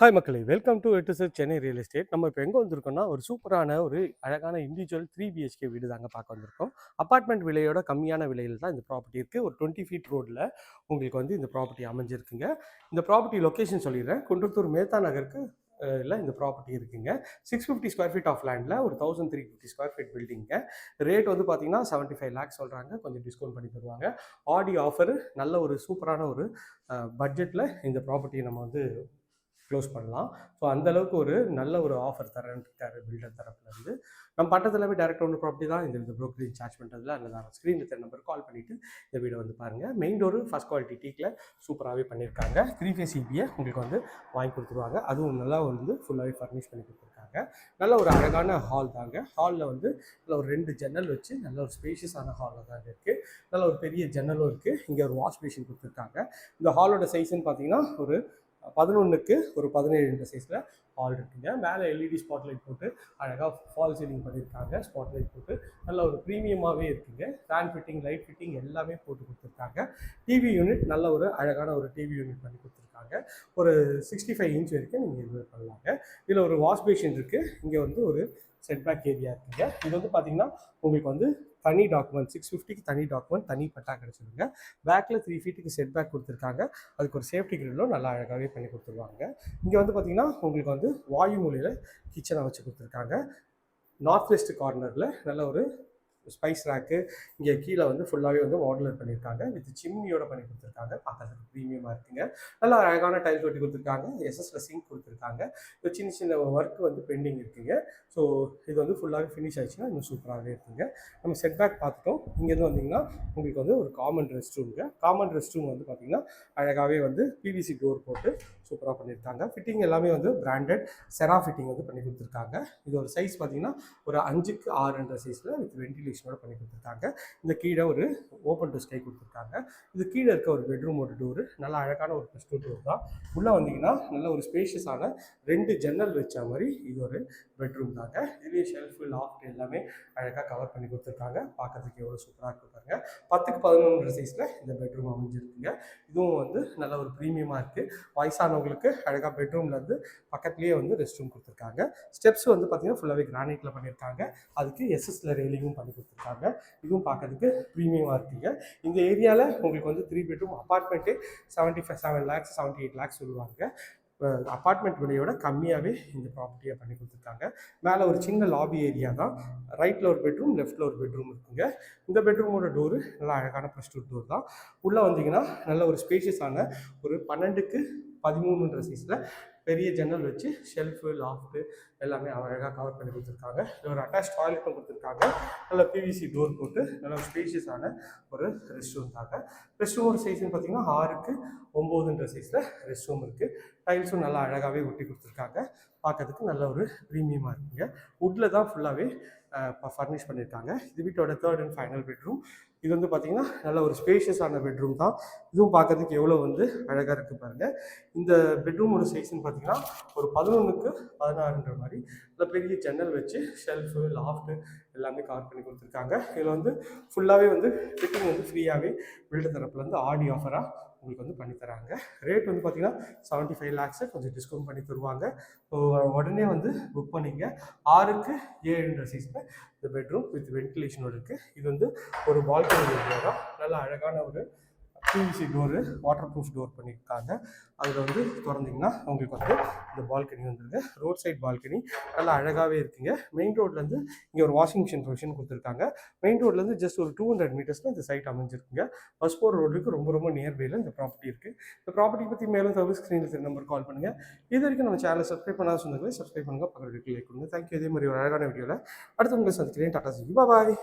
Hi மக்களே welcome to எட்டு sir Chennai real estate நம்ம இப்போ எங்கே வந்திருக்கோம்னா ஒரு சூப்பரான ஒரு அழகான இண்டிவிஜுவல் த்ரீ பிஹெச்கே வீடு தாங்க பார்க்க வந்திருக்கோம். அப்பார்ட்மெண்ட் விலையோட கம்மியான விலையில் தான் இந்த ப்ராப்பர்ட்டி இருக்குது ஒரு டுவெண்ட்டி ஃபீட் ரோட்டில் உங்களுக்கு வந்து இந்த ப்ராப்பர்ட்டி அமைஞ்சிருக்குங்க. இந்த ப்ராப்பர்ட்டி லொக்கேஷன் சொல்லிடுறேன். குன்றத்தூர் மேத்தா நகருக்கு இல்லை இந்த ப்ராப்பர்ட்டி இருக்குங்க. Six fifty square feet of லேண்டில் ஒரு thousand three fifty square feet பில்டிங்க ரேட் வந்து பார்த்தீங்கன்னா செவன்ட்டி ஃபைவ் லேக்ஸ் சொல்கிறாங்க கொஞ்சம் டிஸ்கவுண்ட் பண்ணி தருவாங்க. ஆடி ஆஃபர் நல்ல ஒரு சூப்பரான ஒரு பட்ஜெட்டில் இந்த ப்ராப்பர்ட்டியை நம்ம வந்து க்ளோஸ் பண்ணலாம். ஸோ அந்தளவுக்கு ஒரு நல்ல ஒரு ஆஃபர் தரேன்ட்டார் பில்டர் தரப்புலேருந்து. நம்ம பட்டத்தில் போய் டேரக்ட் ஒன்று ப்ராப்பர்ட்டி தான். இந்த இந்த ப்ரோக்கரேஜ் சார்ஜ் பண்ணுறதுல அதில் நான் ஸ்க்ரீனில் தெரிய நம்பர் கால் பண்ணிவிட்டு இந்த வீடை வந்து பாருங்கள் மெயின் டோர் ஃபஸ்ட் குவாலிட்டி டீக்கில் சூப்பராகவே பண்ணியிருக்காங்க த்ரீ ஃபேஸ் இபியை உங்களுக்கு வந்து வாங்கி கொடுத்துருவாங்க. அதுவும் நல்லா வந்து ஃபுல்லாகவே ஃபர்னிஷ் பண்ணி கொடுத்துருக்காங்க. நல்ல ஒரு அழகான ஹால் தாங்க. ஹாலில் வந்து நல்ல ஒரு ரெண்டு ஜன்னல் வச்சு நல்ல ஒரு ஸ்பேஷியஸான ஹாலில் தாங்க இருக்குது நல்ல ஒரு பெரிய ஜன்னலும் இருக்குது இங்கே ஒரு வாஷ் பேஷன் கொடுத்துருக்காங்க. இந்த ஹாலோட சைஸ்ன்னு பார்த்தீங்கன்னா ஒரு பதினொன்றுக்கு ஒரு பதினேழு இந்த சைஸில் ஹால் இருக்குங்க. மேலே எல்இடி ஸ்பாட் லைட் போட்டு அழகாக ஃபால் சீலிங் பண்ணியிருக்காங்க ஸ்பாட் லைட் போட்டு நல்ல ஒரு ப்ரீமியமாகவே இருக்குங்க. ஃபேன் ஃபிட்டிங் லைட் ஃபிட்டிங் எல்லாமே போட்டு கொடுத்துருக்காங்க. டிவி யூனிட் நல்ல ஒரு அழகான ஒரு டிவி யூனிட் பண்ணி கொடுத்துருக்காங்க. ஒரு சிக்ஸ்டி ஃபைவ் இன்ச் வரைக்கும் நீங்கள் இது பண்ணலாங்க. இதில் ஒரு வாஷ் பேஷன் இருக்குது இங்கே வந்து ஒரு செட்பேக் ஏரியா இருக்குங்க. இது வந்து பார்த்தீங்கன்னா உங்களுக்கு வந்து தனி டாக்குமெண்ட் சிக்ஸ் ஃபிஃப்டிக்கு தனி டாக்குமெண்ட் தனி பட்டா கிடச்சிருங்க. பேக்கில் த்ரீ ஃபீட்டுக்கு செட் பேக் கொடுத்துருக்காங்க. அதுக்கு ஒரு சேஃப்டி கிரில்லும் நல்லா அழகாகவே பண்ணி கொடுத்துருவாங்க. இங்கே வந்து பார்த்தீங்கன்னா உங்களுக்கு வந்து வாயு மூலையில் கிச்சனை வச்சு கொடுத்துருக்காங்க. நார்த் வெஸ்ட் கார்னரில் நல்ல ஒரு ஸ்பைஸ் ரேக்கு இங்கே கீழே வந்து ஃபுல்லாகவே வந்து மாடலர் பண்ணியிருக்காங்க வித் சிம்னியோட பண்ணி கொடுத்துருக்காங்க. பார்க்கறதுக்கு ப்ரீமியமாக இருக்குங்க. நல்லா அழகான டைல்ஸ் ஒட்டி கொடுத்துருக்காங்க. எஸ்எஸ்ல சிங்க் கொடுத்துருக்காங்க. இப்போ சின்ன சின்ன ஒர்க் வந்து பெண்டிங் இருக்குங்க. ஸோ இது வந்து ஃபுல்லாகவே ஃபினிஷ் ஆயிடுச்சுன்னா இன்னும் சூப்பராகவே இருக்குங்க. நம்ம செட் பேக் பார்த்துட்டோம். இங்கேருந்து வந்தீங்கன்னா உங்களுக்கு வந்து ஒரு காமன் ரெஸ்ட் ரூம்ங்க காமன் ரெஸ்ட் ரூம் வந்து பார்த்தீங்கன்னா அழகாகவே வந்து பிவிசி டோர் போட்டு சூப்பராக பண்ணியிருக்காங்க ஃபிட்டிங் எல்லாமே வந்து பிராண்டட் செரா ஃபிட்டிங் வந்து பண்ணி கொடுத்துருக்காங்க. இது ஒரு சைஸ் பார்த்தீங்கன்னா ஒரு அஞ்சுக்கு ஆறுன்ற சைஸில் வித் கண்டிஷனோட பண்ணி கொடுத்துருக்காங்க. இந்த கீழே ஒரு ஓப்பன் டு ஸ்கை கொடுத்துருக்காங்க. இது கீழே இருக்க ஒரு பெட்ரூம் ஒரு டோர் நல்லா அழகான ஒரு ப்ளஸ் டூ டோர் தான். உள்ளே வந்தீங்கன்னா நல்ல ஒரு ஸ்பேஷியஸான ரெண்டு ஜன்னல் வச்ச மாதிரி இது ஒரு பெட்ரூம் தாங்க. இதுலேயே ஷெல்ஃபு லாஃப்ட் எல்லாமே அழகாக கவர் பண்ணி கொடுத்துருக்காங்க. பார்க்கறதுக்கு எவ்வளோ சூப்பராக இருக்கு பாருங்க. பத்துக்கு பதினொன்று சைஸில் இந்த பெட்ரூம் அமைஞ்சிருக்குங்க. இதுவும் வந்து நல்ல ஒரு ப்ரீமியமாக இருக்குது வயசானவங்களுக்கு அழகாக பெட்ரூம்லேருந்து பக்கத்துலேயே வந்து ரெஸ்ட் ரூம் கொடுத்துருக்காங்க. ஸ்டெப்ஸ் வந்து பார்த்தீங்கன்னா ஃபுல்லாகவே கிரானைட்டில் பண்ணியிருக்காங்க அதுக்கு எஸ்எஸ்ல ரெயிலிங்கும் பண்ணி கொடுத்துருக்காங்க. இதுவும் பார்க்கறதுக்கு ப்ரீமியமாக இருக்குங்க. இந்த ஏரியாவில் உங்களுக்கு வந்து three bedroom apartment seventy five seven lakhs seventy eight lakhs சொல்லுவாங்க அப்பார்ட்மெண்ட் விலையோட கம்மியாகவே இந்த ப்ராப்பர்ட்டியை பண்ணி கொடுத்துருக்காங்க. மேலே ஒரு சின்ன லாபி ஏரியா தான். ரைட்டில் ஒரு பெட்ரூம் லெஃப்ட்டில் ஒரு பெட்ரூம் இருக்குங்க. இந்த பெட்ரூமோட டோரு நல்லா அழகான ப்ளஸ் டூ டோர் தான். உள்ளே வந்தீங்கன்னா நல்ல ஒரு ஸ்பேஷியஸான ஒரு பன்னெண்டுக்கு பதிமூணுன்ற சைஸில் பெரிய ஜன்னல் வச்சு ஷெல்ஃபு லாஃப்ட்டு எல்லாமே அழகாக கவர் பண்ணி கொடுத்துருக்காங்க. ஒரு அட்டாச் டாய்லெட்டும் கொடுத்துருக்காங்க. நல்ல பிவிசி டோர் போட்டு நல்ல ஒரு ஸ்பேஷியஸான ஒரு ரெஸ்ட் ரூம் தாங்க. ரெஸ்ட் ரூம் ஒரு சைஸ்னு பார்த்தீங்கன்னா ஆறுக்கு ஒம்போதுன்ற சைஸில் ரெஸ்ட் ரூம் இருக்குது டைல்ஸும் நல்லா அழகாகவே ஒட்டி கொடுத்துருக்காங்க. பார்க்கறதுக்கு நல்ல ஒரு ப்ரீமியமாக இருக்குங்க. வுட்டில் தான் ஃபுல்லாகவே ஃபர்னிஷ் பண்ணியிருக்காங்க இது வீட்டோட தேர்ட் அண்ட் ஃபைனல் பெட்ரூம் இது வந்து பார்த்தீங்கன்னா நல்ல ஒரு ஸ்பேஷியஸான பெட்ரூம் தான். இதுவும் பார்க்கறதுக்கு எவ்வளோ வந்து அழகாக இருக்குது பாருங்கள் இந்த பெட்ரூமோட சைஸ்ன்னு பார்த்தீங்கன்னா ஒரு பதினொன்றுக்கு பதினாறுன்ற மாதிரி நல்ல பெரிய ஜன்னல் வச்சு ஷெல்ஃபு லாஃப்ட்டு எல்லாமே கவர் பண்ணி கொடுத்துருக்காங்க. இதில் வந்து ஃபுல்லாகவே வந்து ஃபிட்டிங் வந்து ஃப்ரீயாகவே பில்டர் தரப்புலேருந்து ஆடி ஆஃபராக உங்களுக்கு வந்து பண்ணி தராங்க. ரேட் வந்து பார்த்தீங்கன்னா செவன்ட்டி ஃபைவ் லேக்ஸை கொஞ்சம் டிஸ்கவுண்ட் பண்ணி தருவாங்க. ஸோ உடனே வந்து புக் பண்ணிங்க. ஆறுக்கு ஏழுன்ற சீஸில் இந்த பெட்ரூம் வித் வென்டிலேஷனோடு இருக்குது இது வந்து ஒரு பால்கனி ஏரியா தான். நல்ல அழகான ஒரு PVC door water proof door பண்ணியிருக்காங்க. அதில் வந்து திறந்தீங்கன்னா உங்களுக்கு வந்து இந்த பால்கனி வந்துருங்க ரோட் சைட் பால்கனி நல்லா அழகாகவே இருக்குங்க. மெயின் ரோட்லேருந்து இங்கே ஒரு வாஷிங் மிஷின் ப்ரொவிஷன் கொடுத்துருக்காங்க. மெயின் ரோட்லேருந்து ஜஸ்ட் ஒரு டூ ஹண்ட்ரட் மீட்டர்ஸில் இந்த சைட் அமைஞ்சிருக்குங்க. பஸ் போர் ரோடுக்கு ரொம்ப ரொம்ப நியர்பையில் இந்த ப்ராப்பர்ட்டி இருக்குது இந்த ப்ராப்பர்ட்டி பற்றி மேலும் தகவல் ஸ்க்ரீனில் நம்பர் கால் பண்ணுங்கள் இது வரைக்கும் நம்ம சேனலை சப்ஸ்கிரைப் பண்ணாத சொந்தங்களே சப்ஸ்கிரைப் பண்ணுங்கள் பக்கத்தில் லைக் கொடுங்க. தேங்க்யூ இதே மாதிரி ஒரு அழகான வீடியோவில் அடுத்து உங்களை சந்திக்கிறேன். டாட்டா சி பாய்